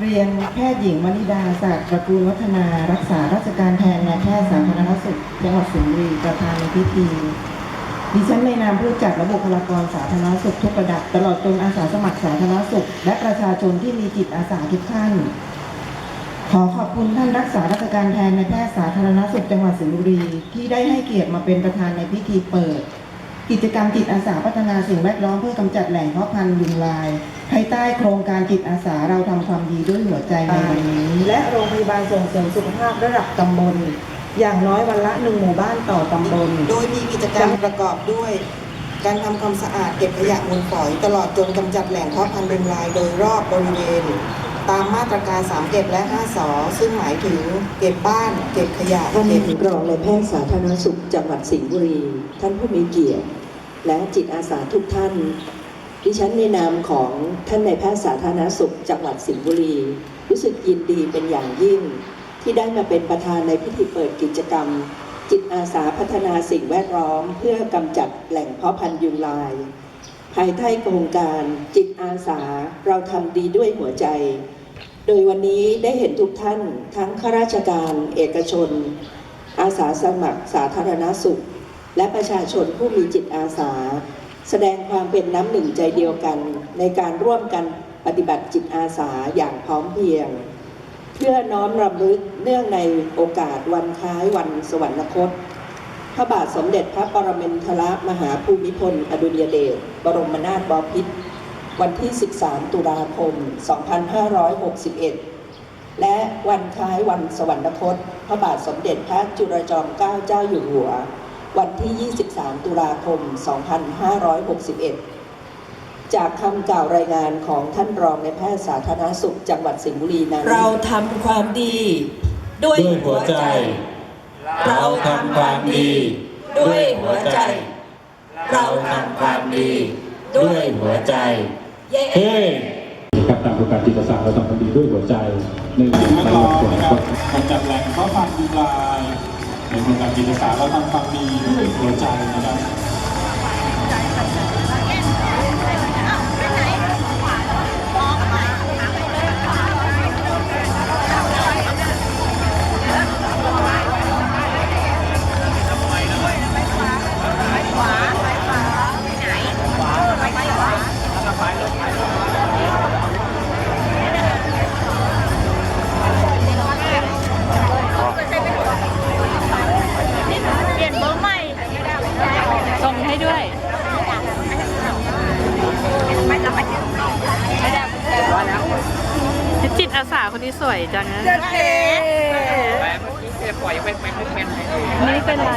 เรียนแพทย์หญิงมณิดาศักดิ์ตระกูลวัฒนารักษาราชการแทนนายแพทย์สาธารณสุขจังหวัดสิงห์บุรีประธานในพิธีดิฉันในนามผู้จัดและบุคลากรสาธารณสุขทุกระดับ ตลอดจนอาสาสมัครสาธารณสุข และประชาชนที่มีจิตอาสาทุกท่าน ขอขอบคุณท่านรักษาราชการแทนในายแพทย์สาธารณสุขจังหวัดสิงห์บุรี ที่ได้ให้เกียรติมาเป็นประธานในพิธีเปิด กิจกรรมจิตอาสาพัฒนาสิ่งแวดล้อมเพื่อกำจัดแหล่งเพาะพันธุ์ยุงลาย ภายใต้โครงการจิตอาสาเราทำความดีด้วยหัวใจในวันนี้ และโรงพยาบาลส่งเสริมสุขภาพระดับตำบล อย่างน้อยวันละหนึ่งหมู่บ้านต่อตำบล โดยมีกิจกรรมประกอบด้วย การทำความสะอาดเก็บขยะมูลฝอย ตลอดจนกำจัดแหล่งเพาะพันธุ์ยุงลายโดยรอบบริเวณ ตามมาตรการ3เก็บและ 5สอซึ่งหมายถึงเก็บบ้านเก็บขยะท่านเก็บรองนายแพทย์สาธารณสุขจังหวัดสิงห์บุรี ท่านผู้มีเกียรติ และจิตอาสาทุกท่าน ดิฉันในนามของท่านนายแพทย์สาธารณสุขจังหวัดสิงห์บุรี รู้สึกยินดีเป็นอย่างยิ่ง ที่ได้มาเป็นประธานในพิธีเปิดกิจกรรม จิตอาสาพัฒนาสิ่งแวดล้อม เพื่อกำจัดแหล่งเพาะพันธุ์ยุงลายภายใต้โครงการจิตอาสาเราทำดีด้วยหัวใจ โดยวันนี้ได้เห็นทุกท่านทั้งข้าราชการเอกชน อาสาสมัครสาธารณสุข และประชาชนผู้มีจิตอาสา แสดงความเป็นน้ำหนึ่งใจเดียวกัน ในการร่วมกันปฏิบัติจิตอาสาอย่างพร้อมเพรียง เพื่อน้อมรำลึกเนื่องในโอกาสวันคล้ายวันสวรรคต พระบาทสมเด็จพระปรมินทรมหาภูมิพล อดุลยเดชบรมนาถบพิตร วันที่ 13 ตุลาคม 2561 และวันคล้ายวันสวรรคต พระบาทสมเด็จพระจุลจอมเกล้าเจ้าอยู่หัว วันที่ 23 ตุลาคม 2561 จากคำกล่าวรายงานของท่านรองในแพทย์สาธารณสุขจังหวัดสิงห์บุรีนั้นเราทำความดี ด้วยด้วยหัวใจ เราทำความดี ด้วยหัวใจ เราทำความดีด้วยหัวใจ เฮ้นะครับตามประกาศจิตศาสตร์เราทำความดีด้วยหัวใจในการแวดในล้อวันมสวรรนะคครับตกำจัดแหล่งเพาะพันธุ์ยุงลายในโครงการจิตศาสตร์เราทำความดีด้วยหัวใจนะครับ จิตอาสาคนนี้สวยจังนะนี่เป็นไร